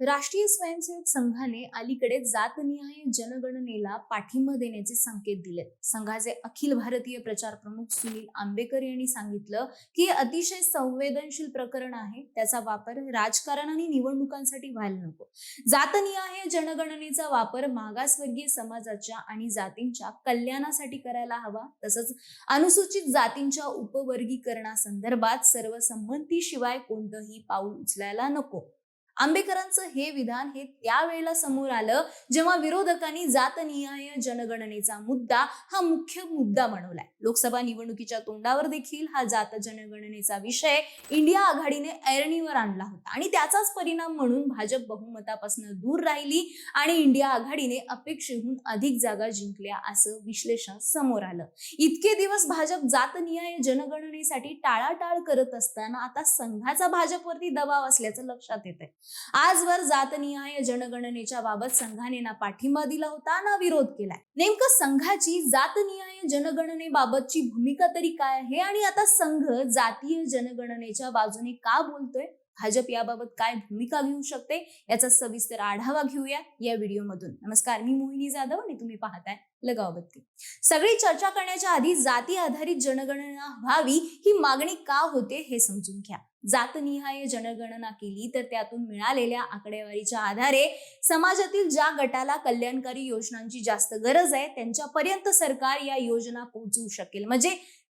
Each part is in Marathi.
राष्ट्रीय स्वयंसेवक संघाने अलीकडे जातनिहाय जनगणनेला पाठिंबा देण्याचे संकेत दिलेत संघाचे अखिल भारतीय प्रचार प्रमुख सुनील आंबेकर यांनी सांगितलं की हे अतिशय संवेदनशील प्रकरण आहे. त्याचा वापर राजकारण आणि निवडणुकांसाठी व्हायला नको. जातनिहाय जनगणनेचा वापर मागासवर्गीय समाजाच्या आणि जातींच्या कल्याणासाठी करायला हवा. तसंच अनुसूचित जातींच्या उपवर्गीकरणासंदर्भात सर्वसंमतीशिवाय कोणतंही पाऊल उचलायला नको. आंबेकरांचं हे विधान हे त्यावेळेला समोर आलं जेव्हा विरोधकांनी जातनिहाय जनगणनेचा मुद्दा हा मुख्य मुद्दा बनवलाय. लोकसभा निवडणुकीच्या तोंडावर देखील हा जात जनगणनेचा विषय इंडिया आघाडीने ऐरणीवर आणला होता. आणि त्याचाच परिणाम म्हणून भाजप बहुमतापासून दूर राहिली आणि इंडिया आघाडीने अपेक्षेहून अधिक जागा जिंकल्या असं विश्लेषण समोर आलं. इतके दिवस भाजप जातनिहाय जनगणनेसाठी टाळाटाळ करत असताना आता संघाचा भाजपवरती दबाव असल्याचं लक्षात येत आहे आजवर जातनिहाय जनगणनेच्या बाबत संघाने ना पाठिंबा दिला होता ना विरोध केलाय. नेमकं संघाची जातनिहाय जनगणनेबाबतची भूमिका तरी काय आहे? आणि आता संघ जातीय जनगणनेच्या बाजूने का बोलतोय? भाजप याबाबत काय भूमिका घेऊ शकते? याचा सविस्तर आढावा घेऊया या व्हिडिओमधून. नमस्कार मी मोहिनी जाधव आणि तुम्ही पाहताय लगावबत्ती सगळी चर्चा करण्याच्या आधी जाती आधारित जनगणना व्हावी ही मागणी का होते हे समजून घ्या. जातनिहाय जनगणना केली तर त्यातून मिळालेल्या आकडेवारीच्या आधारे समाजातील ज्या गटाला कल्याणकारी योजनांची जास्त गरज आहे त्यांच्यापर्यंत सरकार या योजना पोहोचवू शकेल. म्हणजे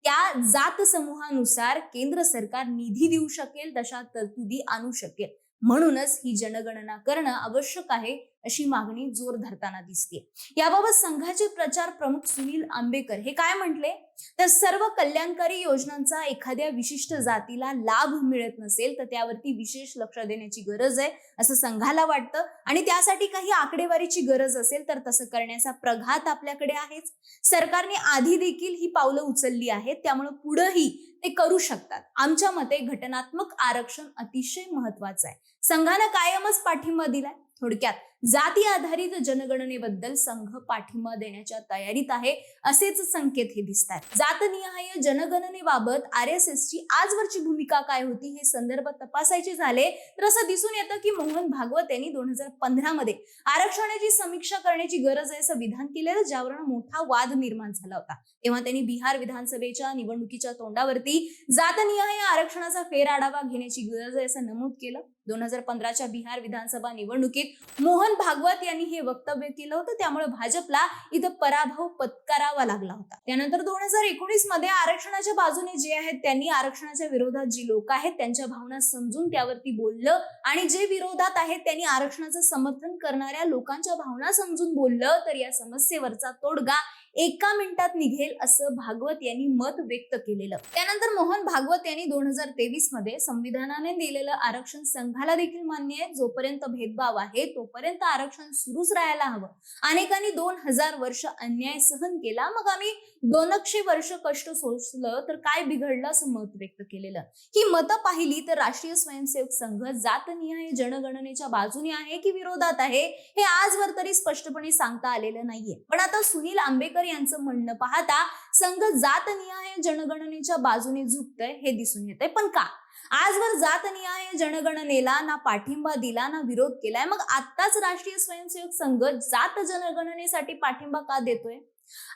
त्या जात समूहानुसार केंद्र सरकार निधी देऊ शकेल तशा तरतुदी आणू शकेल. म्हणूनच ही जनगणना करणं आवश्यक आहे. अशी मागणी जोर धरताना दिसते. याबाबत संघाचे प्रचार प्रमुख सुनील आंबेकर हे काय म्हटले? तर सर्व कल्याणकारी योजनांचा एखाद्या विशिष्ट जातीला लाभ मिळत नसेल तर त्यावरती विशेष लक्ष देण्याची गरज आहे असं संघाला वाटतं. आणि त्यासाठी काही आकडेवारीची गरज असेल तर तसं करण्याचा प्रघात आपल्याकडे आहेच. सरकारने आधी देखील ही पावलं उचलली आहेत त्यामुळे पुढेही ते करू शकतात. आमच्या मते घटनात्मक आरक्षण अतिशय महत्वाचं आहे. संघानं कायमच पाठिंबा दिलाय. थोडक्यात जाती आधारित जनगणनेबद्दल संघ पाठिंबा देण्याच्या तयारीत आहे असेच संकेत हे दिसत आहेत जातनिहाय जनगणनेबाबत आर एस एस ची आजवरची भूमिका काय होती हे संदर्भ तपासायचे झाले तर असं दिसून येतं की मोहन भागवत यांनी दोन हजार पंधरा मध्ये आरक्षणाची समीक्षा करण्याची गरज आहे असं विधान केलेलं ज्यावरून मोठा वाद निर्माण झाला होता. तेव्हा त्यांनी बिहार विधानसभेच्या निवडणुकीच्या तोंडावरती जातनिहाय आरक्षणाचा फेर आढावा घेण्याची गरज आहे असं नमूद केलं. दोन हजार पंधराच्या बिहार विधानसभा निवडणुकीत मोहन भागवत यांनी हे वक्तव्य केलं होतं. त्यामुळे भाजपला इथं पराभव पत्करावा लागला होता. त्यानंतर दोन हजार एकोणीसमध्ये आरक्षणाच्या बाजूने जे आहेत त्यांनी आरक्षणाच्या विरोधात जी लोक आहेत त्यांच्या भावना समजून त्यावरती बोललं आणि जे विरोधात आहेत त्यांनी आरक्षणाचं समर्थन करणाऱ्या लोकांच्या भावना समजून बोललं तर या समस्येवरचा तोडगा एका मिनिटात निघेल असं भागवत यांनी मत व्यक्त केलेलं. त्यानंतर मोहन भागवत यांनी दोन हजार तेवीसमध्ये संविधानाने दिलेलं आरक्षण संघाला देखील मान्य आहे. जोपर्यंत भेदभाव आहे तोपर्यंत आरक्षण सुरूच राहायला हवं. अनेकांनी दोन हजार वर्ष अन्याय सहन केला. मग आम्ही दोनशे वर्ष कष्ट सोसलं तर काय बिघडलं असं मत व्यक्त केलेलं? ही मतं पाहिली तर राष्ट्रीय स्वयंसेवक संघ जातनिहाय जनगणनेच्या बाजूने आहे की विरोधात आहे हे आजवर तरी स्पष्टपणे सांगता आलेलं नाहीये. पण आता सुनील आंबेकर यांचं म्हणणं पाहता संघ जातनिहाय जनगणनेच्या बाजूने झुकतंय हे दिसून येतंय. पण का? आजवर जात जातनिहाय जनगणनेला ना पाठिंबा दिला ना विरोध केलाय. मग आत्ताच राष्ट्रीय स्वयंसेवक संघ जात जनगणनेसाठी पाठिंबा का देतोय?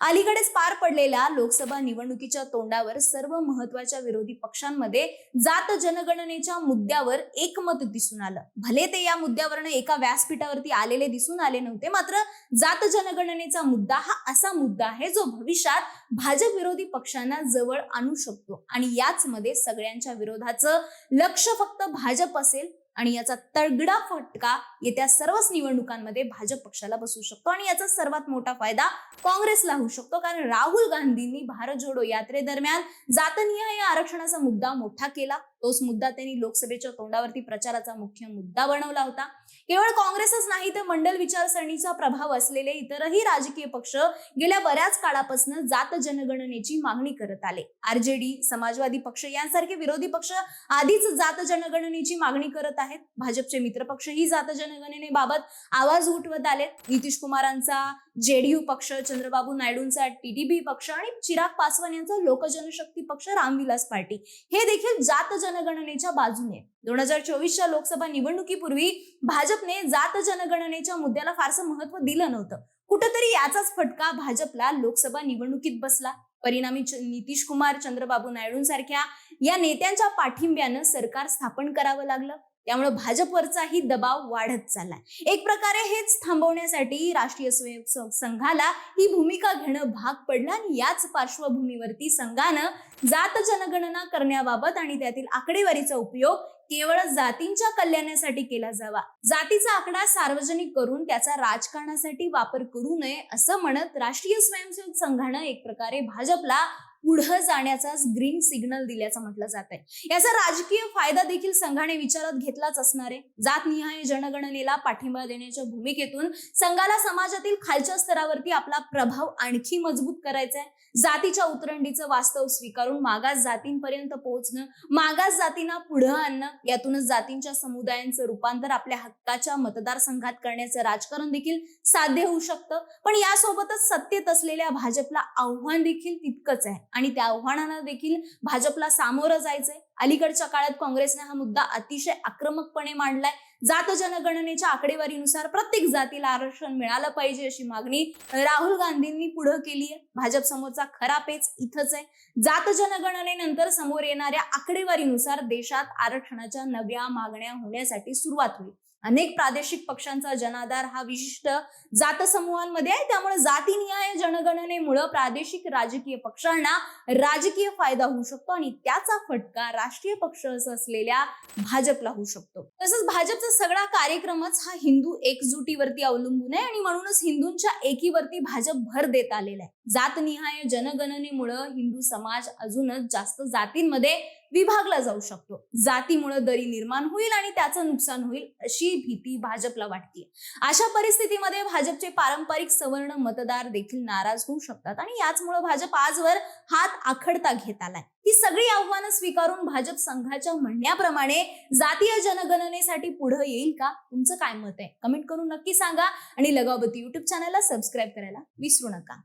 अलीकडेच पार पडलेल्या लोकसभा निवडणुकीच्या तोंडावर सर्व महत्त्वाच्या विरोधी पक्षांमध्ये जात जनगणनेच्या मुद्द्यावर एकमत दिसून आलं. भले ते या मुद्द्यावरनं एका व्यासपीठावरती आलेले दिसून आले नव्हते मात्र जात जनगणनेचा मुद्दा हा असा मुद्दा आहे जो भविष्यात भाजप विरोधी पक्षांना जवळ आणू शकतो. आणि याच मध्ये सगळ्यांच्या विरोधाचं लक्ष फक्त भाजप असेल आणि याचा तगडा फटका येत्या सर्वच निवडणुकांमध्ये भाजप पक्षाला बसू शकतो. आणि याचा सर्वात मोठा फायदा काँग्रेसला होऊ शकतो. कारण राहुल गांधींनी भारत जोडो यात्रेदरम्यान जातनिहाय आरक्षणाचा मुद्दा मोठा केला. तोच मुद्दा त्यांनी लोकसभेच्या तोंडावरती प्रचाराचा मुख्य मुद्दा बनवला होता. केवळ काँग्रेसच नाही तर मंडल विचारसरणीचा प्रभाव असलेले इतरही राजकीय पक्ष गेल्या बऱ्याच काळापासून जात जनगणनेची मागणी करत आले. आरजेडी समाजवादी पक्ष यांसारखे विरोधी पक्ष आधीच जात जनगणनेची मागणी करत आहेत. भाजपचे मित्रपक्ष ही जात जनगणनेबाबत आवाज उठवत आलेत नितीश कुमारांचा जेडीयू पक्ष चंद्रबाबू नायडूंचा टीडीपी पक्ष आणि चिराग पासवान यांचा लोकजनशक्ती पक्ष रामविलास पार्टी हे देखील जात जन जनगणनेच्या बाजूने. दोन हजार चोवीसच्या लोकसभा निवडणुकीपूर्वी भाजपने जात जनगणनेच्या मुद्द्याला फारसं महत्त्व दिलं नव्हतं. कुठंतरी याचाच फटका भाजपला लोकसभा निवडणुकीत बसला. परिणामी नितीश कुमार चंद्रबाबू नायडूंसारख्या या नेत्यांच्या पाठिंब्यानं सरकार स्थापन करावं लागलं. त्यामुळे भाजपवरचाही दबाव वाढत चाललाय. एक प्रकारे हेच थांबवण्यासाठी राष्ट्रीय स्वयंसेवक संघाला ही भूमिका घेणं भाग पडलं आणि याच पार्श्वभूमीवरती संघानं जात जनगणना करण्याबाबत आणि त्यातील आकडेवारीचा उपयोग केवळ जातींच्या कल्याणासाठी केला जावा. जातीचा आकडा सार्वजनिक करून त्याचा राजकारणासाठी वापर करू नये असं म्हणत राष्ट्रीय स्वयंसेवक संघानं एक प्रकारे भाजपला पुढं जाण्याचा ग्रीन सिग्नल दिल्याचं म्हटलं जात आहे. याचा राजकीय फायदा देखील संघाने विचारात घेतलाच असणार आहे. जातनिहाय जनगणनेला पाठिंबा देण्याच्या भूमिकेतून संघाला समाजातील खालच्या स्तरावरती आपला प्रभाव आणखी मजबूत करायचा आहे. जातीच्या उतरंडीचं वास्तव स्वीकारून मागास जातींपर्यंत पोहोचणं मागास जातींना पुढं आणणं यातूनच जातींच्या समुदायांचं रूपांतर आपल्या हक्काच्या मतदारसंघात करण्याचं राजकारण देखील साध्य होऊ शकतं. पण यासोबतच सत्तेत असलेल्या भाजपला आव्हान देखील तितकंच आहे. आणि त्या आव्हानाला देखील भाजपला सामोरं जायचंय. अलीकडच्या काळात काँग्रेसने हा मुद्दा अतिशय आक्रमकपणे मांडलाय. जात जनगणनेच्या आकडेवारीनुसार प्रत्येक जातीला आरक्षण मिळालं पाहिजे अशी मागणी राहुल गांधींनी पुढे केली आहे. भाजप समोरचा खरा पेच इथंच आहे. जात जनगणनेनंतर समोर येणाऱ्या आकडेवारीनुसार देशात आरक्षणाच्या नव्या मागण्या होण्यासाठी सुरुवात होईल. अनेक प्रादेशिक पक्षांचा जनाधार हा विशिष्ट जात समूहांमध्ये आहे. त्यामुळे जातीनिहाय जनगणनेमुळे प्रादेशिक राजकीय पक्षांना राजकीय फायदा होऊ शकतो आणि त्याचा फटका राष्ट्रीय पक्ष असं असलेल्या भाजपला होऊ शकतो. तसंच भाजपचं सगळा कार्यक्रमच हा हिंदू एकजुटीवरती अवलंबून आहे आणि म्हणूनच हिंदूंच्या एकीवरती भाजप भर देत आलेला आहे. जातनिहाय जनगणनेमुळं हिंदू समाज अजूनच जास्त जातींमध्ये विभागला जाऊ शकतो. जातीमुळे दरी निर्माण होईल आणि त्याचं नुकसान होईल अशी भीती भाजपला वाटते अशा परिस्थितीमध्ये भाजपचे पारंपरिक सवर्ण मतदार देखील नाराज होऊ शकतात आणि याचमुळे भाजप आजवर हात आखडता घेत आलाय. ही सगळी आव्हानं स्वीकारून भाजप संघाच्या म्हणण्याप्रमाणे जातीय जनगणनेसाठी पुढे येईल का? तुमचं काय मत आहे? कमेंट करून नक्की सांगा आणि लगावती युट्यूब चॅनलला सबस्क्राईब करायला विसरू नका.